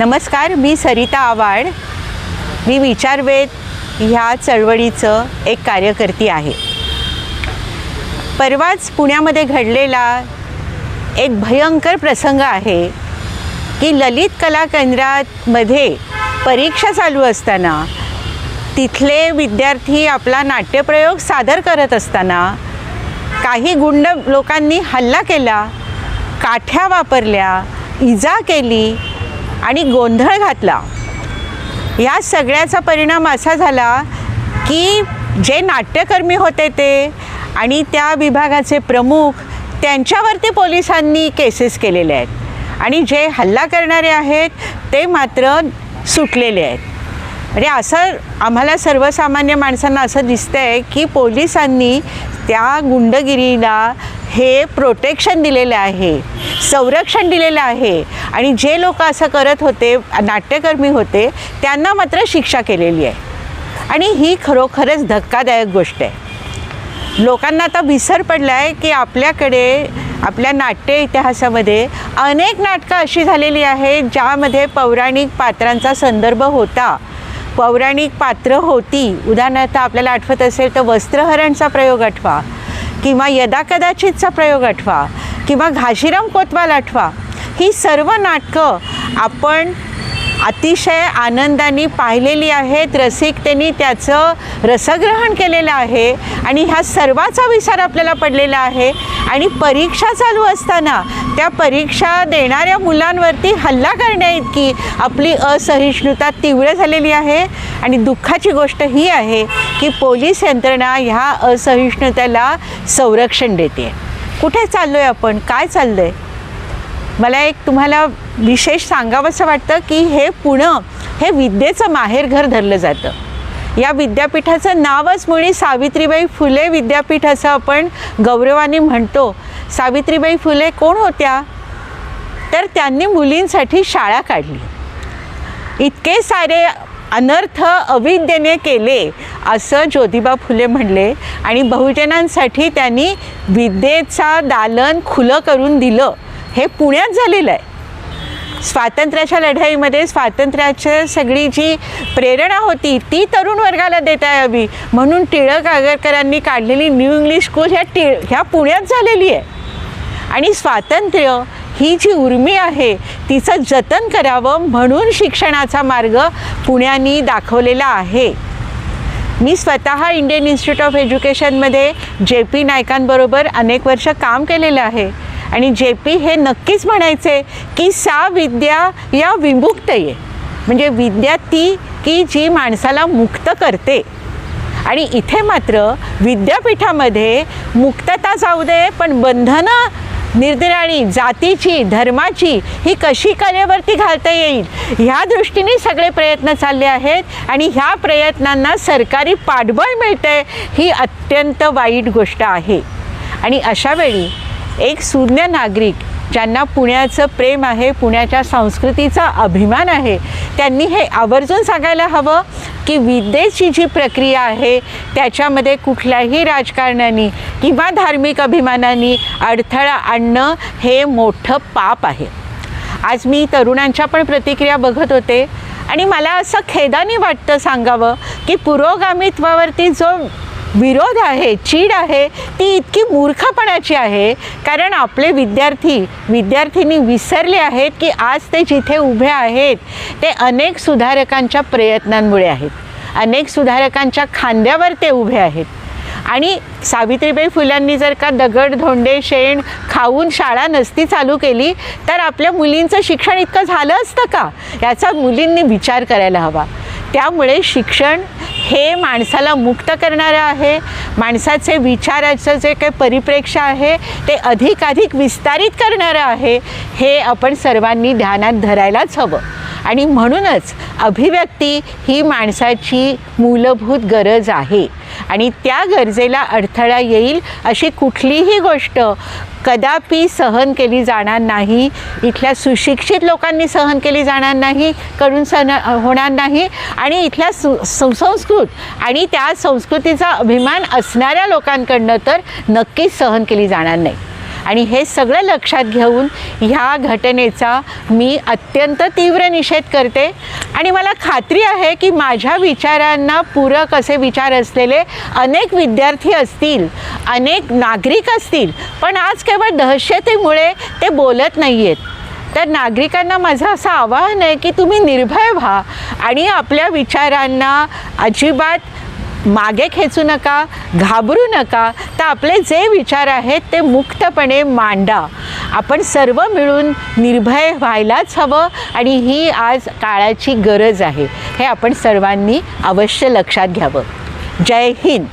नमस्कार मी सरिता आवाड मी विचारवेद ह्या चळवळीचं एक कार्यकर्ती आहे. परवाच पुण्यामध्ये घडलेला एक भयंकर प्रसंग आहे की ललित कला केंद्रामध्ये परीक्षा चालू असताना तिथले विद्यार्थी आपला नाट्यप्रयोग सादर करत असताना काही गुंड लोकांनी हल्ला केला काठ्या वापरल्या इजा केली आणि गोंधळ घातला. या सगळ्याचा परिणाम असा झाला की जे नाट्यकर्मी होते ते आणि त्या विभागाचे प्रमुख त्यांच्यावरती पोलिसांनी केसेस केलेले आहेत. आणि जे हल्ला करणारे आहेत ते मात्र सुटलेले आहेत. म्हणजे असं आम्हाला सर्वसामान्य माणसांना असं दिसतंय की पोलिसांनी त्या गुंडगिरीला हे प्रोटेक्शन दिलेलं आहे संरक्षण दिलेलं आहे. आणि जे लोक असं करत होते नाट्यकर्मी होते त्यांना मात्र शिक्षा केलेली आहे. आणि ही खरोखरच धक्कादायक गोष्ट आहे. लोकांना आता विसर पडला आहे की आपल्याकडे आपल्या नाट्य इतिहासामध्ये अनेक नाटकं अशी झालेली आहेत ज्यामध्ये पौराणिक पात्रांचा संदर्भ होता. पौराणिक पात्र होती. उदाहरणार्थ आपल्याला आठवत असेल तर वस्त्रहरणचा प्रयोग आठवा. किंवा यदाकदाचितचा प्रयोग आठवा किंवा घाशीराम कोतवाल आठवा ही सर्व नाटकं आपण अतिशय आनंदाने पाहिलेली आहेत. रसिकतेने त्याचं रसग्रहण केलेलं आहे आणि ह्या सर्वाचा विचार आपल्याला पडलेला आहे. आणि परीक्षा चालू असताना त्या परीक्षा देणाऱ्या मुलांवरती हल्ला करण्याइतकी आपली असहिष्णुता तीव्र झालेली आहे. आणि दुःखाची गोष्ट ही आहे की पोलीस यंत्रणा ह्या असहिष्णुतेला संरक्षण देते. कुठे चाललो आहे आपण? काय चाललं आहे मला एक तुम्हाला विशेष सांगावंसं वाटतं की हे पुणं हे विद्येचं माहेरघर धरलं जातं. या विद्यापीठाचं नावच मुळी सावित्रीबाई फुले विद्यापीठ असं आपण गौरवाने म्हणतो. सावित्रीबाई फुले कोण होत्या? तर त्यांनी मुलींसाठी शाळा काढली. इतके सारे अनर्थ अविद्येने केले असं ज्योतिबा फुले म्हणले आणि बहुजनांसाठी त्यांनी विद्येचा दालन खुलं करून दिलं. हे पुण्यात झालेलं आहे. स्वातंत्र्याच्या लढाईमध्ये स्वातंत्र्याच्या सगळी जी प्रेरणा होती ती तरुण वर्गाला देता यावी. म्हणून टिळक आगरकरांनी काढलेली न्यू इंग्लिश स्कूल ह्या टिळ ह्या पुण्यात झालेली आहे. आणि स्वातंत्र्य ही जी उर्मी आहे तिचं जतन करावं म्हणून शिक्षणाचा मार्ग पुण्यानी दाखवलेला आहे. मी स्वतः इंडियन इन्स्टिट्यूट ऑफ एज्युकेशनमध्ये जे पी नायकांबरोबर अनेक वर्ष काम केलेलं आहे. आणि जे पी हे नक्कीच म्हणायचे की सा विद्या या विमुक्त आहे म्हणजे विद्या ती की जी माणसाला मुक्त करते. आणि इथे मात्र विद्यापीठामध्ये मुक्तता जाऊ दे पण बंधनं निरनिराळी जातीची धर्माची ही कशी कलेवरती घालता येईल? ह्या दृष्टीने सगळे प्रयत्न चालले आहेत आणि ह्या प्रयत्नांना सरकारी पाठबळ मिळते ही अत्यंत वाईट गोष्ट आहे. आणि अशावेळी एक शून्य नागरिक ज्यांना पुण्याचं प्रेम आहे पुण्याच्या संस्कृतीचा अभिमान आहे त्यांनी हे आवर्जून सांगायला हवं की विद्येची जी प्रक्रिया आहे त्याच्यामध्ये कुठल्याही राजकारणाने किंवा धार्मिक अभिमानाने अडथळा आणणं हे मोठं पाप आहे. आज मी तरुणांच्या पण प्रतिक्रिया बघत होते आणि मला असं खेदाने वाटतं सांगावं की पुरोगामित्वावरती जो विरोध आहे चीड आहे ती इतकी मूर्खपणाची आहे. कारण आपले विद्यार्थी विद्यार्थिनी विसरले आहेत की आज ते जिथे उभे आहेत ते अनेक सुधारकांच्या प्रयत्नांमुळे आहेत. अनेक सुधारकांच्या खांद्यावर ते उभे आहेत. आणि सावित्रीबाई फुलांनी जर का दगड धोंडे शेण खाऊन शाळा नसती चालू केली तर आपल्या मुलींचं शिक्षण इतकं झालं असतं का? याचा मुलींनी विचार करायला हवा. त्यामुळे शिक्षण हे माणसाला मुक्त करणारं आहे. माणसाचे विचाराचं जे काही परिप्रेक्ष्य आहे ते अधिकाधिक विस्तारित करणारं आहे. हे आपण सर्वांनी ध्यानात धरायलाच हवं. आणि म्हणूनच अभिव्यक्ती ही माणसाची मूलभूत गरज आहे. आणि त्या गरजेला अडथळा येईल अशी कुठलीही गोष्ट कदापि सहन केली जाणार नाही. इथल्या सुशिक्षित लोकांनी सहन केली जाणार नाही करून सहन होणार नाही. आणि इथल्या सु सुसंस्कृत आणि त्या संस्कृतीचा अभिमान असणाऱ्या लोकांकडनं तर नक्कीच सहन केली जाणार नाही. आणि हे सगळं लक्षात घेऊन ह्या घटनेचा मी अत्यंत तीव्र निषेध करते. आणि मला खात्री आहे की माझ्या विचारांना पूरक असे विचार असलेले अनेक विद्यार्थी असतील अनेक नागरिक असतील पण आज केवळ दहशतीमुळे ते बोलत नाही आहेत तर नागरिकांना माझं असं आवाहन आहे की तुम्ही निर्भय व्हा आणि आपल्या विचारांना अजिबात मागे खेचू नका घाबरू नका. तर आपले जे विचार आहेत ते मुक्तपणे मांडा. आपण सर्व मिळून निर्भय व्हायलाच हवं आणि ही आज काळाची गरज आहे. हे आपण सर्वांनी अवश्य लक्षात घ्यावं. जय हिंद.